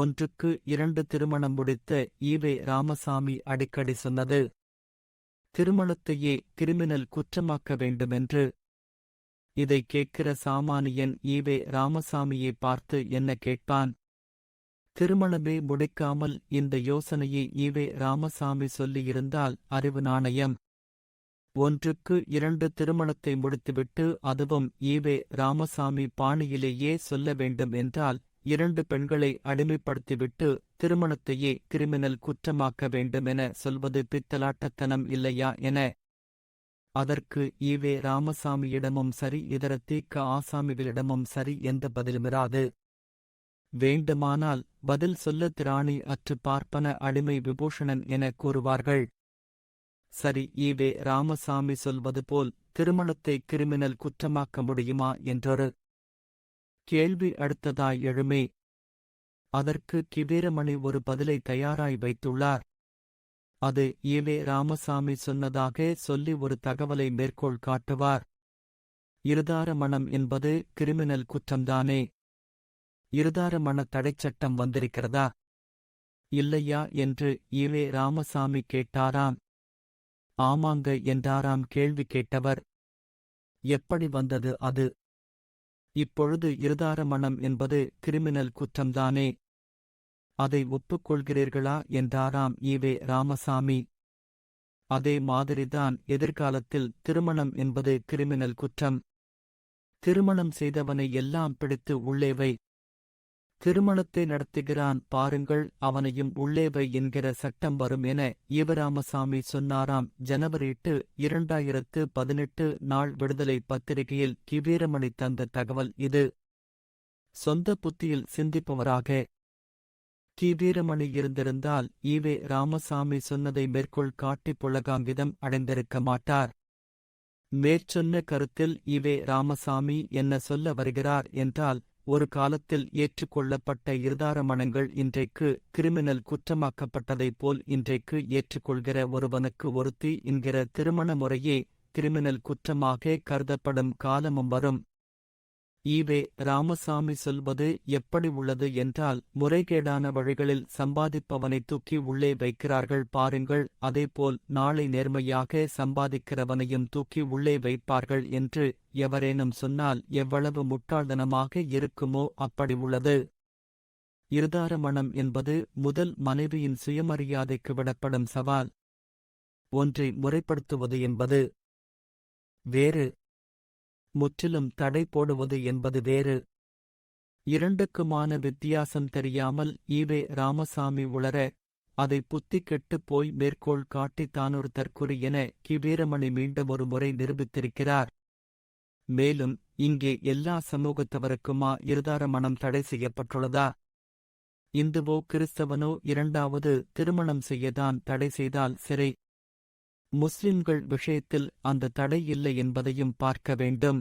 ஒன்றுக்கு இரண்டு திருமணம் முடித்த ஈவே ராமசாமி அடிக்கடி சொன்னது திருமணத்தையே கிரிமினல் குற்றமாக்க வேண்டுமென்று. இதை கேட்கிற சாமானியன் ஈவே ராமசாமியை பார்த்து என்ன கேட்பான்? திருமணமே முடிக்காமல் இந்த யோசனையை ஈவே ராமசாமி சொல்லியிருந்தால் அறிவு நாணயம். ஒன்றுக்கு இரண்டு திருமணத்தை முடித்துவிட்டு அதுவும் ஈவே ராமசாமி பாணியிலேயே சொல்ல வேண்டும் என்றால் இரண்டு பெண்களை அடிமைப்படுத்திவிட்டு திருமணத்தையே கிரிமினல் குற்றமாக்க வேண்டுமென சொல்வது பித்தலாட்டத்தனம் இல்லையா என. அதற்கு ஈவே ராமசாமியிடமும் சரி இதர தீக்க ஆசாமிகளிடமும் சரி எந்த பதிலுமிராது வேண்டுமானால் பதில் சொல்ல திராணி அற்று பார்ப்பன அடிமை விபூஷணன் என கூறுவார்கள். சரி ஈவே ராமசாமி சொல்வது போல் திருமணத்தை கிரிமினல் குற்றமாக்க முடியுமா என்றொரு கேள்வி அடுத்ததாய் எழுமே. அதற்கு கிபீரமணி ஒரு பதிலை தயாராய் வைத்துள்ளார். அது ஈவே ராமசாமி சொன்னதாக சொல்லி ஒரு தகவலை மேற்கோள் காட்டுவார். இருதார மணம் என்பது கிரிமினல் குற்றம்தானே. இருதார மண தடைச்சட்டம் வந்திருக்கிறதா? இல்லையா என்று ஈவே ராமசாமி கேட்டாராம். ஆமாங்க என்றாராம் கேள்வி கேட்டவர். எப்படி வந்தது அது? இப்பொழுது இருதார மணம் என்பது கிரிமினல் குற்றம்தானே? அதை ஒப்புக்கொள்கிறீர்களா என்றாராம் ஈவே ராமசாமி. அதே மாதிரிதான் எதிர்காலத்தில் திருமணம் என்பது கிரிமினல் குற்றம். திருமணம் செய்தவனை எல்லாம் பிடித்து உள்ளேவை திருமணத்தை நடத்துகிறான் பாருங்கள் அவனையும் உள்ளே வை என்கிற சட்டம் வரும் என ஈவராமசாமி சொன்னாராம். ஜனவரி எட்டு இரண்டாயிரத்து பதினெட்டு நாள் விடுதலை பத்திரிகையில் கிவீரமணி தந்த தகவல் இது. சொந்த புத்தியில் சிந்திப்பவராக கிவீரமணி இருந்திருந்தால் ஈவே ராமசாமி சொன்னதை மேற்கோள் காட்டி புலகாங்கிதம் அடைந்திருக்க மாட்டார். மேற்சொன்ன கருத்தில் ஈவே ராமசாமி என்ன சொல்ல வருகிறார் என்றால் ஒரு காலத்தில் ஏற்றுக்கொள்ளப்பட்ட இருதாரமணங்கள் இன்றைக்கு கிரிமினல் குற்றமாக்கப்பட்டதைப் போல் இன்றைக்கு ஏற்றுக்கொள்கிற ஒருவனுக்கு ஒருத்தி என்கிற திருமண முறையே கிரிமினல் குற்றமாக கருதப்படும் காலமும் வரும். ஈவே ராமசாமி சொல்வது எப்படி உள்ளது என்றால் முறைகேடான வழிகளில் சம்பாதிப்பவனை தூக்கி உள்ளே வைக்கிறார்கள் பாருங்கள் அதேபோல் நாளை நேர்மையாக சம்பாதிக்கிறவனையும் தூக்கி உள்ளே வைப்பார்கள் என்று எவரேனும் சொன்னால் எவ்வளவு முட்டாள்தனமாக இருக்குமோ அப்படி உள்ளது. இருதார மனம் என்பது முதல் மனைவியின் சுயமரியாதைக்கு விடப்படும் சவால். ஒன்றை முறைப்படுத்துவது என்பது வேறு முற்றிலும் தடை போடுவது என்பது வேறு. இரண்டுக்குமான வித்தியாசம் தெரியாமல் ஈவே ராமசாமி உளர அதை புத்தி கெட்டுப் போய் மேற்கோள் காட்டி தானொரு தற்குறி என கிவீரமணி மீண்டும் ஒரு முறை நிரூபித்திருக்கிறார். மேலும் இங்கே எல்லா சமூகத்தவருக்குமா இருதார மனம் தடை செய்யப்பட்டுள்ளதா? இந்துவோ கிறிஸ்தவனோ இரண்டாவது திருமணம் செய்யதான் தடை செய்தால் சிறை. முஸ்லிம்கள் விஷயத்தில் அந்த தடை இல்லை என்பதையும் பார்க்க வேண்டும்.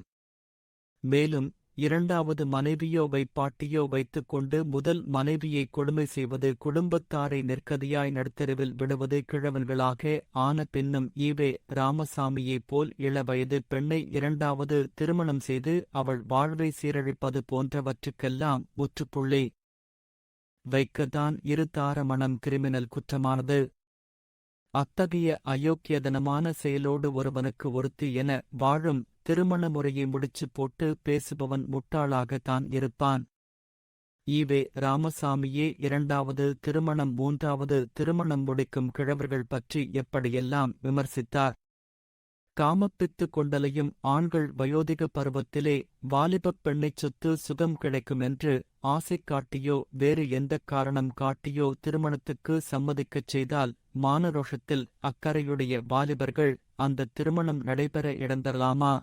மேலும் இரண்டாவது மனைவியோ வைப்பாட்டியோ வைத்துக் கொண்டு முதல் மனைவியை கொடுமை செய்வது குடும்பத்தாரை நெற்கதியாய் நடுத்தருவில் விடுவது கிழவன்களாக ஆன பின்னும் ஈவே ராமசாமியைப் போல் இளவயது பெண்ணை இரண்டாவது திருமணம் செய்து அவள் வாழ்வை சீரழிப்பது போன்றவற்றுக்கெல்லாம் முற்றுப்புள்ளி. வைக்கத்தான் இரு தாரமணம் கிரிமினல் குற்றமானது. அத்தகைய அயோக்கியதனமான செயலோடு ஒருவனுக்கு ஒருத்தி என வாழும் திருமண முறையை முடிச்சு போட்டு பேசுபவன் முட்டாளாகத்தான் இருப்பான். ஈவே ராமசாமியே இரண்டாவது திருமணம் மூன்றாவது திருமணம் முடிக்கும் கிழவர்கள் பற்றி எப்படியெல்லாம் விமர்சித்தார்? காமப்பித்து கொண்டலையும் ஆண்கள் வயோதிக பருவத்திலே வாலிபப் பெண்ணைச் சொத்து சுகம் கிடைக்கும் என்று ஆசை காட்டியோ வேறு எந்தக் காரணம் காட்டியோ திருமணத்துக்கு சம்மதிக்கச் செய்தால் மானரோஷத்தில் அக்கறையுடைய வாலிபர்கள் அந்த திருமணம் நடைபெற இடந்தரலாமா?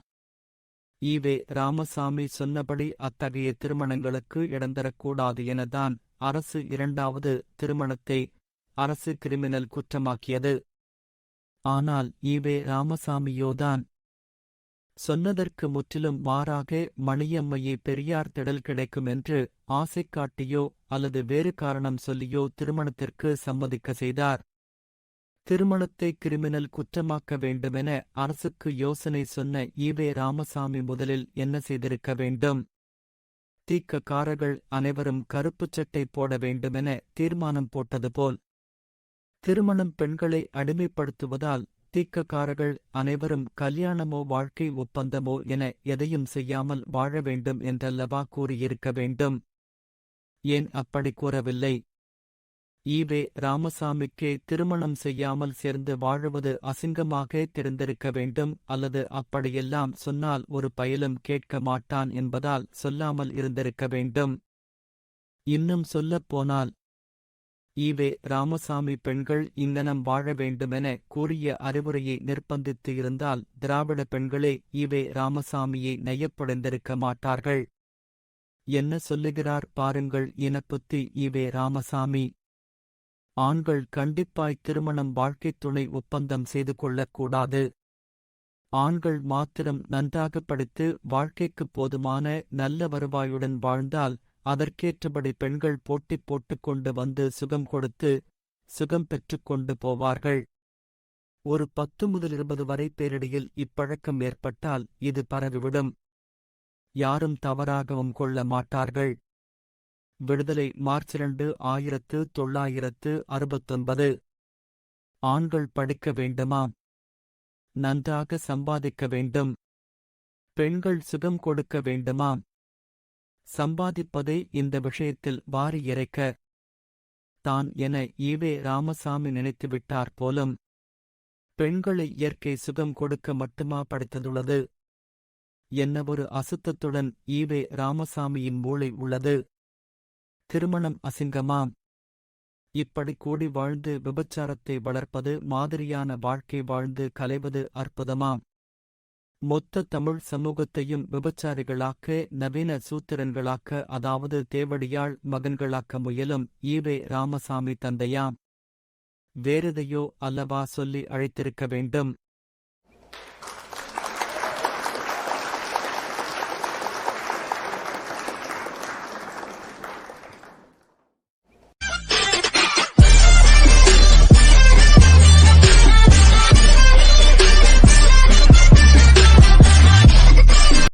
ஈவே ராமசாமி சொன்னபடி அத்தகைய திருமணங்களுக்கு இடந்தரக்கூடாது எனதான் அரசு இரண்டாவது திருமணத்தை அரசு கிரிமினல் குற்றமாக்கியது. ஆனால் ஈவே ராமசாமியோதான். சொன்னதற்கு முற்றிலும் மாறாக மணியம்மையை பெரியார் திடல் கிடைக்கும் என்று ஆசை காட்டியோ அல்லது வேறு காரணம் சொல்லியோ திருமணத்திற்கு சம்மதிக்க செய்தார். திருமணத்தை கிரிமினல் குற்றமாக்க வேண்டுமென அரசுக்கு யோசனை சொன்ன ஈவே ராமசாமி முதலில் என்ன செய்திருக்க வேண்டும்? தீக்கக்காரர்கள் அனைவரும் கருப்புச் சட்டை போட வேண்டுமென தீர்மானம் போட்டது போல். திருமணம் பெண்களை அடிமைப்படுத்துவதால் தீக்கக்காரர்கள் அனைவரும் கல்யாணமோ வாழ்க்கை ஒப்பந்தமோ என எதையும் செய்யாமல் வாழ வேண்டும் என்றல்லவா கூறியிருக்க வேண்டும்? ஏன் அப்படி கூறவில்லை? ஈவே ராமசாமிக்கு திருமணம் செய்யாமல் சேர்ந்து வாழுவது அசிங்கமாக தெரிந்திருக்க வேண்டும் அல்லது அப்படியெல்லாம் சொன்னால் ஒரு பயலும் கேட்க மாட்டான் என்பதால் சொல்லாமல் இருந்திருக்க வேண்டும். இன்னும் சொல்லப் போனால் ஈவே ராமசாமி பெண்கள் இங்கனம் வாழ வேண்டுமென கூறிய அறிவுரையை நிர்பந்தித்து இருந்தால் திராவிட பெண்களே ஈவே ராமசாமியை நெய்யப்படைந்திருக்க மாட்டார்கள். என்ன சொல்லுகிறார் பாருங்கள் இனப்புத்தி ஈவே ராமசாமி. ஆண்கள் கண்டிப்பாய் திருமணம் வாழ்க்கைத் துணை ஒப்பந்தம் செய்து கொள்ளக்கூடாது. ஆண்கள் மாத்திரம் நன்றாக படித்து வாழ்க்கைக்குப் போதுமான நல்ல வருவாயுடன் வாழ்ந்தால் அதற்கேற்றபடி பெண்கள் போட்டி போட்டுக் கொண்டு வந்து சுகம் கொடுத்து சுகம் பெற்றுக் கொண்டு போவார்கள். ஒரு பத்து முதல் இருபது வரை பேரிடையில் இப்பழக்கம் ஏற்பட்டால் இது பரவிவிடும். யாரும் தவறாகவும் கொள்ள மாட்டார்கள். விடுதலை மார்ச் இரண்டு ஆயிரத்து தொள்ளாயிரத்து அறுபத்தொன்பது. ஆண்கள் படிக்க வேண்டுமாம் நன்றாக சம்பாதிக்க வேண்டும். பெண்கள் சுகம் கொடுக்க வேண்டுமாம் சம்பாதிப்பதை இந்த விஷயத்தில் வாரி இறைக்க. தான் என ஈவே ராமசாமி நினைத்துவிட்டார் போலும். பெண்களை இயற்கை சுகம் கொடுக்க மட்டுமா படைத்ததுள்ளது? என்ன ஒரு அசுத்தத்துடன் ஈவே ராமசாமியின் மூளை உள்ளது? திருமணம் அசிங்கமாம். இப்படி கூடி வாழ்ந்து விபச்சாரத்தை வளர்ப்பது மாதிரியான வாழ்க்கை வாழ்ந்து கலைவது அற்புதமாம். மொத்த தமிழ் சமூகத்தையும் விபச்சாரிகளாக்க நவீன சூத்திரன்களாக்க அதாவது தேவடியாள் மகன்களாக்க முயலும் ஈவே ராமசாமி தந்தையாம். வேறெதையோ அல்லவா சொல்லி அழைத்திருக்க வேண்டும்.